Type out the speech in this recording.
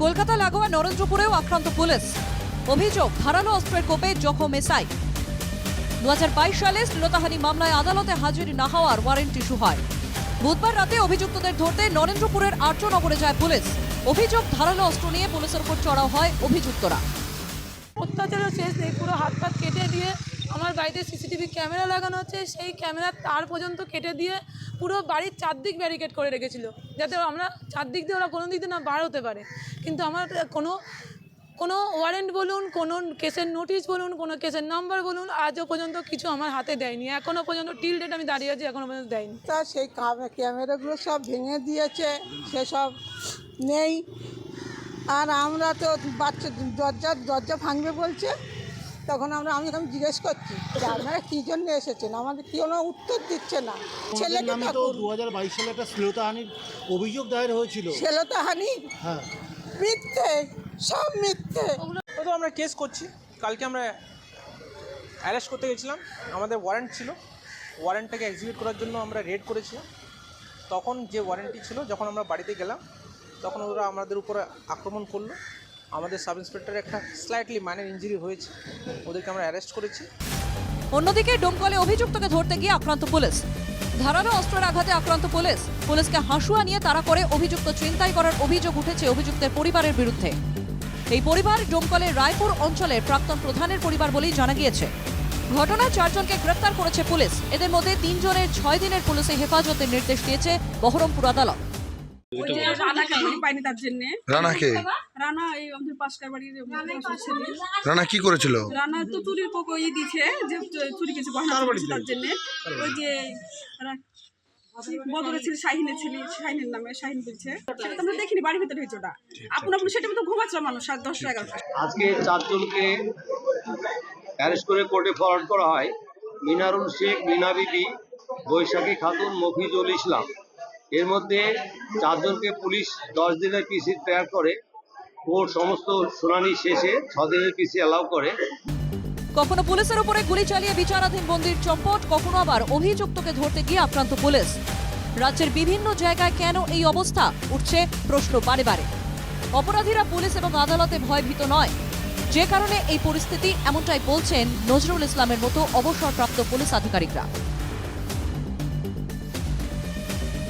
কলকাতা লাগোয়া নরেন্দ্রপুরেও আক্রান্ত পুলিশ। অভিযোগ, ধারালো অস্ত্রের কোপে জখম এসআই। দু হাজার বাইশ সালে শ্লীলতাহানি মামলায় আদালতে হাজির না হওয়ার ওয়ারেন্ট ইস্যু হয় বুধবার রাতে অভিযুক্তদের ধরতে নরেন্দ্রপুরের আর্যনগরে যায় পুলিশ। অভিযোগ, ধারালো অস্ত্র নিয়ে পুলিশের উপর চড়াও হয় অভিযুক্তরা। অত্যাচারের শেষ নেই, পুরো হাত পাত কেটে দিয়ে আমার বাড়িতে সিসিটিভি ক্যামেরা লাগানো আছে, সেই ক্যামেরা তার পর্যন্ত কেটে দিয়ে পুরো বাড়ির চারদিক ব্যারিকেড করে রেখেছিল। যাতে আমরা চারদিক দিয়ে ওরা কোনো দিক দিয়ে না বার হতে পারে। কিন্তু আমার কোনো কোনো ওয়ারেন্ট বলুন, কোনো কেসের নোটিশ বলুন, কোনো কেসের নাম্বার বলুন, আজও পর্যন্ত কিছু আমার হাতে দেয়নি। এখনও পর্যন্ত টিল ডেট আমি দাঁড়িয়ে আছি এখনও পর্যন্ত দেয়নি। তা সেই ক্যামেরাগুলো সব ভেঙে দিয়েছে সেসব নেই। আর আমরা তো বাচ্চা, দরজা দরজা ভাঙবে বলছে। তখন আমরা আমি এখন জিজ্ঞেস করছি যে আপনারা কী জন্য এসেছেন? আমাদের কোনো উত্তর দিচ্ছে না। ছেলেকে নামে তো দু হাজার বাইশ সালে একটা শ্লীলতাহানির অভিযোগ দায়ের হয়েছিল। ছেলে হানি হ্যাঁ। মিথ্যে সব মিথ্যে। তো আমরা কেস করছি। কালকে আমরা অ্যারেস্ট করতে গেছিলাম। আমাদের ওয়ারেন্ট ছিল। ওয়ারেন্টটাকে এক্সিকিউট করার জন্য আমরা রেড করেছিলাম। তখন যে ওয়ারেন্টি ছিল যখন আমরা বাড়িতে গেলাম তখন ওরা আমাদের উপরে আক্রমণ করল। আমাদের সাব ইন্সপেক্টরের একটা স্লাইটলি মাইনার ইঞ্জুরি হয়েছে। ওদেরকে আমরা অ্যারেস্ট করেছি। অন্যদিকে ডোমকলে অভিযুক্তকে ধরতে গিয়ে আক্রান্ত পুলিশ। ধারালো অস্ত্রের আঘাতে আক্রান্ত পুলিশ। পুলিশকে হাসুয়া নিয়ে তারা করে অভিযুক্ত ছিনতাই করার অভিযোগ উঠেছে অভিযুক্তের পরিবারের বিরুদ্ধে। এই পরিবার ডোমকলের রায়পুর অঞ্চলের প্রাক্তন প্রধানের পরিবার বলেই জানা গিয়েছে। ঘটনায় চারজনকে গ্রেপ্তার করেছে পুলিশ। এদের মধ্যে তিনজনের ছয় দিনের পুলিশে হেফাজতের নির্দেশ দিয়েছে বহরমপুর আদালত। রানাকে ধরে পাইনি তার জন্যে। রানাকে রানা এই আমাদের পাশকার বাড়ির রানা। কি করেছিল? রানা তো চুরির পোকো ই দিছে যে চুরি কিছু গহনা তার জন্যে। ওই যে রা- বদরের শাহিনের ছেলে শাহিনের নামে শাহিন বলছে। সেটা তো আমরা দেখিনি বাড়ির ভিতরে হয়েছে ওটা। আপন আপন সেটা তো ঘুমাচ্ছিল মানুষ সাত দশটা এগারোটা। আজকে চারজনকে অ্যারেস্ট করে কোর্টে ফরওয়ার্ড করা হয়। মিনারুল শেখ মিনা বিবি বৈশাখী খাতুন মফিজুল ইসলাম। এর মধ্যে চারজনকে পুলিশ দশ দিনের পিসি তৈরি করে। কোর্ট সমস্ত শুনানি শেষে ছ দিনের পিসি অ্যালাউ করে। কখনো পুলিশের উপরে গুলি চালিয়ে বিচারাধীন বন্দির চম্পট, কখনো আবার অভিযুক্তকে ধরতে গিয়ে আক্রান্ত পুলিশ। রাজ্যের বিভিন্ন জায়গায় কেন এই অবস্থা? উঠছে প্রশ্ন বারে বারে। অপরাধীরা পুলিশ এবং আদালতে ভয়ভীত নয়। যে কারণে এই পরিস্থিতি এমনটাই বলছেন নজরুল ইসলামের মতো অবসরপ্রাপ্ত পুলিশ আধিকারিকরা।